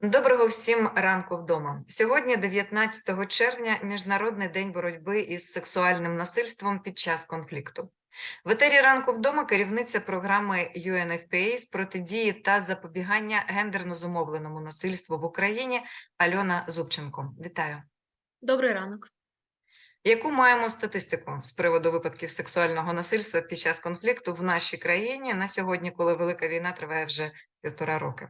Доброго всім ранку вдома. Сьогодні, 19 червня, Міжнародний день боротьби із сексуальним насильством під час конфлікту. В етері ранку вдома керівниця програми UNFPA з протидії та запобігання гендерно зумовленому насильству в Україні Альона Зубченко. Вітаю. Добрий ранок. Яку маємо статистику з приводу випадків сексуального насильства під час конфлікту в нашій країні на сьогодні, коли велика війна триває вже півтора роки?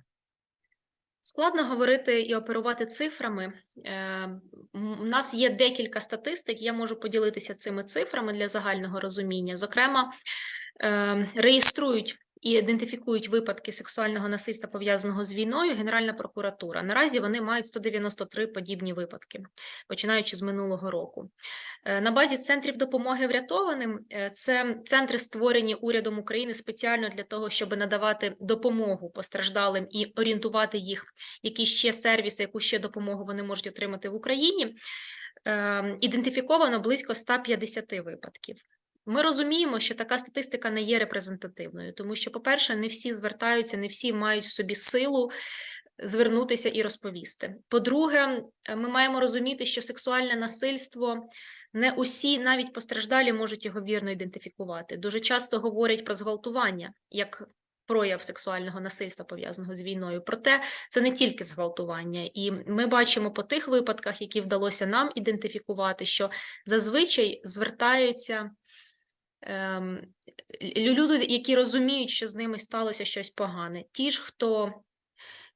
Складно говорити і оперувати цифрами. Е, У нас є декілька статистик. Я можу поділитися цими цифрами для загального розуміння. Зокрема, е, реєструють і ідентифікують випадки сексуального насильства пов'язаного з війною Генеральна прокуратура. Наразі вони мають 193 подібні випадки, починаючи з минулого року. Е, На базі центрів допомоги врятованим е, це центри створені урядом України спеціально для того, щоб надавати допомогу постраждалим і орієнтувати їх, які ще сервіси, яку ще допомогу вони можуть отримати в Україні. Е, Ідентифіковано близько 150 випадків. Ми розуміємо, що така статистика не є репрезентативною, тому що, по-перше, не всі звертаються, не всі мають в собі силу звернутися і розповісти. По-друге, ми маємо розуміти, що сексуальне насильство не усі, навіть постраждалі, можуть його вірно ідентифікувати. Дуже часто говорять про зґвалтування як прояв сексуального насильства пов'язаного з війною. Проте це не тільки зґвалтування, і ми бачимо по тих випадках, які вдалося нам ідентифікувати, що зазвичай звертаються. Ем, Люди, які розуміють, що з ними сталося щось погане, ті ж, хто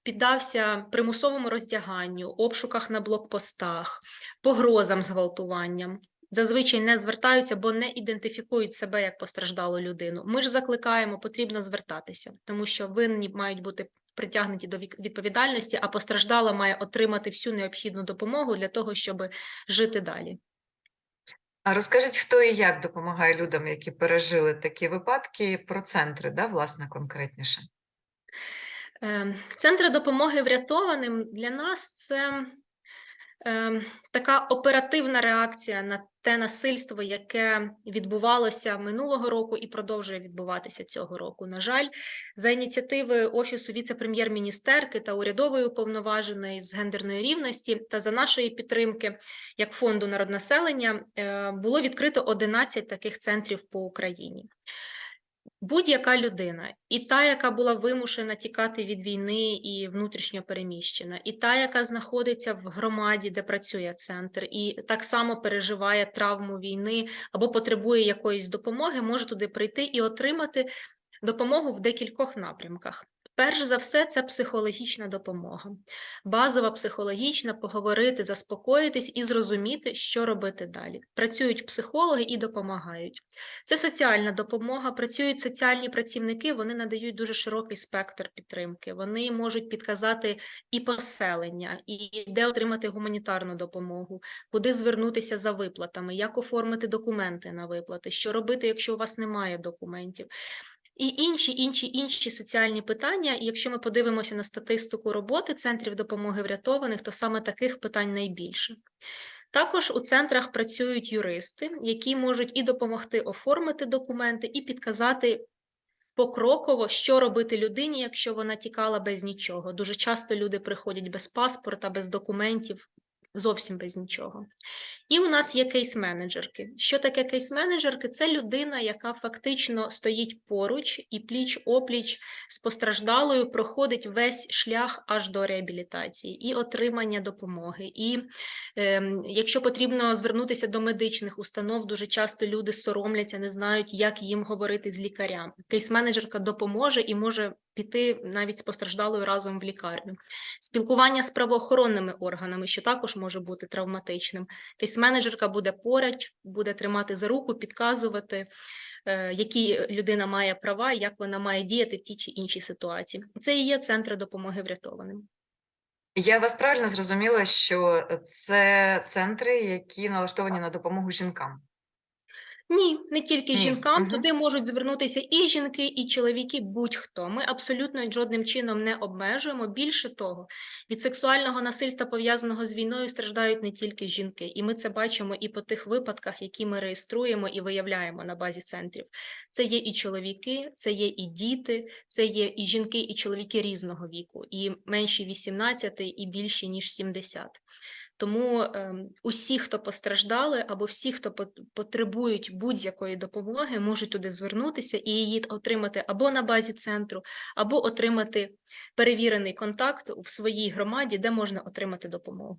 піддався примусовому роздяганню, обшуках на блокпостах, погрозам зґвалтуванням, зазвичай не звертаються, бо не ідентифікують себе як постраждалу людину. Ми ж закликаємо, потрібно звертатися, тому що винні мають бути притягнуті до відповідальності, а постраждала має отримати всю необхідну допомогу для того, щоб жити далі. А розкажіть, хто і як допомагає людям, які пережили такі випадки, про центри, да, власне, конкретніше? Е, Центри допомоги врятованим для нас це е, така оперативна реакція на те насильство, яке відбувалося минулого року і продовжує відбуватися цього року. На жаль, за ініціативи Офісу віце-прем'єр-міністерки та урядової уповноваженої з гендерної рівності та за нашої підтримки як фонду народнаселення е, було відкрито 11 таких центрів по Україні. Будь-яка людина, і та, яка була вимушена тікати від війни і внутрішньо переміщена, і та, яка знаходиться в громаді, де працює центр, і так само переживає травму війни або потребує якоїсь допомоги, може туди прийти і отримати допомогу в декількох напрямках. Перш за все, це психологічна допомога, базова психологічна, поговорити, заспокоїтись і зрозуміти, що робити далі. Працюють психологи і допомагають. Це соціальна допомога, працюють соціальні працівники, вони надають дуже широкий спектр підтримки. Вони можуть підказати і поселення, і де отримати гуманітарну допомогу, куди звернутися за виплатами, як оформити документи на виплати, що робити, якщо у вас немає документів. І інші, інші, інші соціальні питання. І якщо ми подивимося на статистику роботи центрів допомоги врятованих, то саме таких питань найбільше. Також у центрах працюють юристи, які можуть і допомогти оформити документи, і підказати покроково, що робити людині, якщо вона тікала без нічого. Дуже часто люди приходять без паспорта, без документів, зовсім без нічого. І у нас є кейс-менеджерки. Що таке кейс-менеджерки? Це людина, яка фактично стоїть поруч і пліч-опліч з постраждалою проходить весь шлях аж до реабілітації і отримання допомоги. І ем, якщо потрібно звернутися до медичних установ, дуже часто люди соромляться, не знають, як їм говорити з лікарями. Кейс-менеджерка допоможе і може піти навіть з постраждалою разом в лікарню. Спілкування з правоохоронними органами, що також може бути травматичним. Кейс-менеджерка буде поруч, буде тримати за руку, підказувати, е, які людина має права, як вона має діяти в тій чи іншій ситуації. Це і є центри допомоги врятованим. Я вас правильно зрозуміла, що це центри, які налаштовані на допомогу жінкам. Ні, не тільки Ні, жінкам, мгм. туди можуть звернутися і жінки, і чоловіки, будь-хто. Ми абсолютно жодним чином не обмежуємо. Більше того, від сексуального насильства, пов'язаного з війною, страждають не тільки жінки, і ми це бачимо і по тих випадках, які ми реєструємо і виявляємо на базі центрів. Це є і чоловіки, це є і діти, це є і жінки, і чоловіки різного віку, і менші 18, і більші ніж 70. Тому ем, усі, хто постраждали, або всі, хто пот- потребують будь-якої допомоги, можуть туди звернутися і її отримати або на базі центру, або отримати перевірений контакт в своїй громаді, де можна отримати допомогу.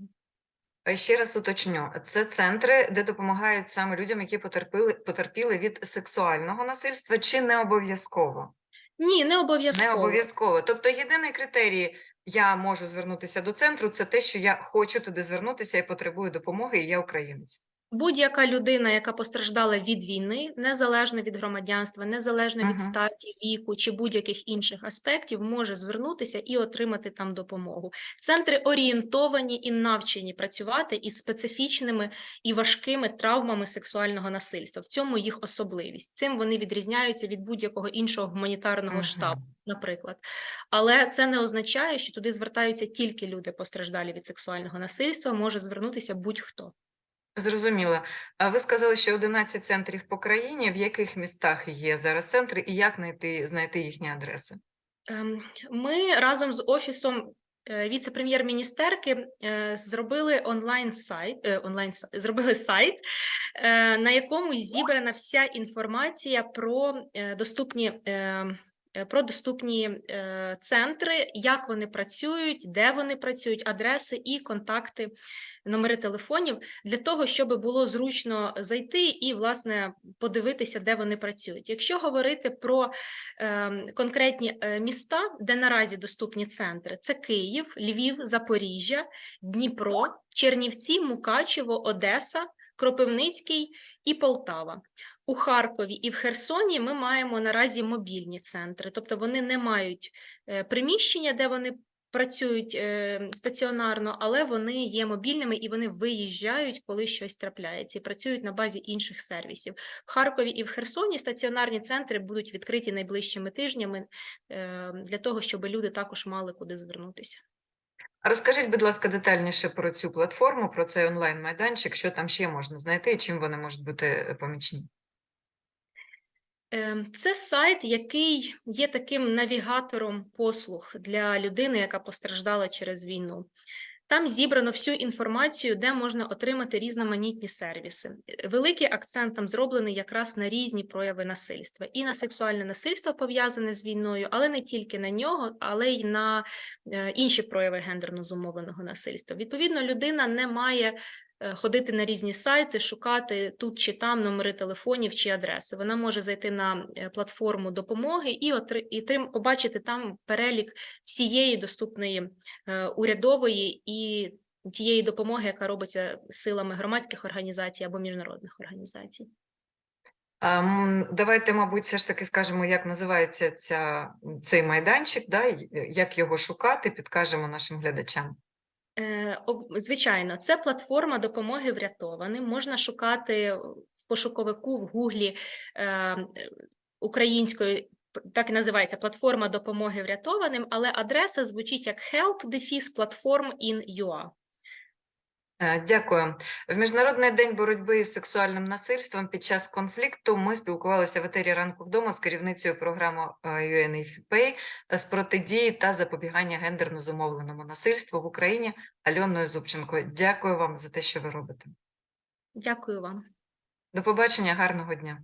Ще раз уточню, це центри, де допомагають саме людям, які потерпіли, потерпіли від сексуального насильства, чи не обов'язково? Ні, не Не обов'язково. обов'язково. Тобто єдиний критерій, я можу звернутися до центру, це те, що я хочу туди звернутися і потребую допомоги, і я українець. Будь-яка людина, яка постраждала від війни, незалежно від громадянства, незалежно від статі, віку чи будь-яких інших аспектів, може звернутися і отримати там допомогу. Центри орієнтовані і навчені працювати із специфічними і важкими травмами сексуального насильства. В цьому їх особливість. Цим вони відрізняються від будь-якого іншого гуманітарного Мгм. штабу, наприклад. Але це не означає, що туди звертаються тільки люди, постраждалі від сексуального насильства, може звернутися будь-хто. Зрозуміло. А ви сказали, що 11 центрів по країні. В яких містах є зараз центри і як знайти, знайти їхні адреси? Ем, Ми разом з офісом е, віце-прем'єр-міністерки е, зробили онлайн сайт, онлайн зробили сайт, е, на якому зібрана вся інформація про е, доступні. Е, Про доступні е, центри, як вони працюють, де вони працюють, адреси і контакти, номери телефонів для того, щоб було зручно зайти і, власне, подивитися, де вони працюють. Якщо говорити про ем, конкретні е, міста, де наразі доступні центри: це Київ, Львів, Запоріжжя, Дніпро, Чернівці, Мукачево, Одеса, Кропивницький і Полтава. У Харкові і в Херсоні ми маємо наразі мобільні центри, тобто вони не мають е, приміщення, де вони працюють е, стаціонарно, але вони є мобільними і вони виїжджають, коли щось трапляється, і працюють на базі інших сервісів. В Харкові і в Херсоні стаціонарні центри будуть відкриті найближчими тижнями е, для того, щоб люди також мали куди звернутися. Розкажіть, будь ласка, детальніше про цю платформу, про цей онлайн-майданчик, що там ще можна знайти і чим вони можуть бути помічні? Ем, Це сайт, який є таким навігатором послуг для людини, яка постраждала через війну. Там зібрано всю інформацію, де можна отримати різноманітні сервіси. Великий акцент там зроблений якраз на різні прояви насильства і на сексуальне насильство пов'язане з війною, але не тільки на нього, але й на е, інші прояви гендерно зумовленого насильства. Відповідно, людина не має ходити на різні сайти, шукати тут чи там номери телефонів чи адреси. Вона може зайти на е, платформу допомоги і і трим- побачити там перелік всієї доступної е, урядової і тієї допомоги, яка робиться силами громадських організацій або міжнародних організацій. Давайте, мабуть, все ж таки скажемо, як називається ця, цей майданчик, да? як його шукати, підкажемо нашим глядачам. Е, Звичайно, це платформа допомоги врятованим. Можна шукати в пошуковику в Гуглі е, українською, так і називається платформа допомоги врятованим, але адреса звучить як help platform in UA. Е, Дякую. В Міжнародний день боротьби із сексуальним насильством під час конфлікту ми спілкувалися в етері ранку вдома з керівницею програми е, UNFPA з протидії та запобігання гендерно зумовленому насильству в Україні Альоною Зубченко. Дякую вам за те, що ви робите. Дякую вам. До побачення, гарного дня.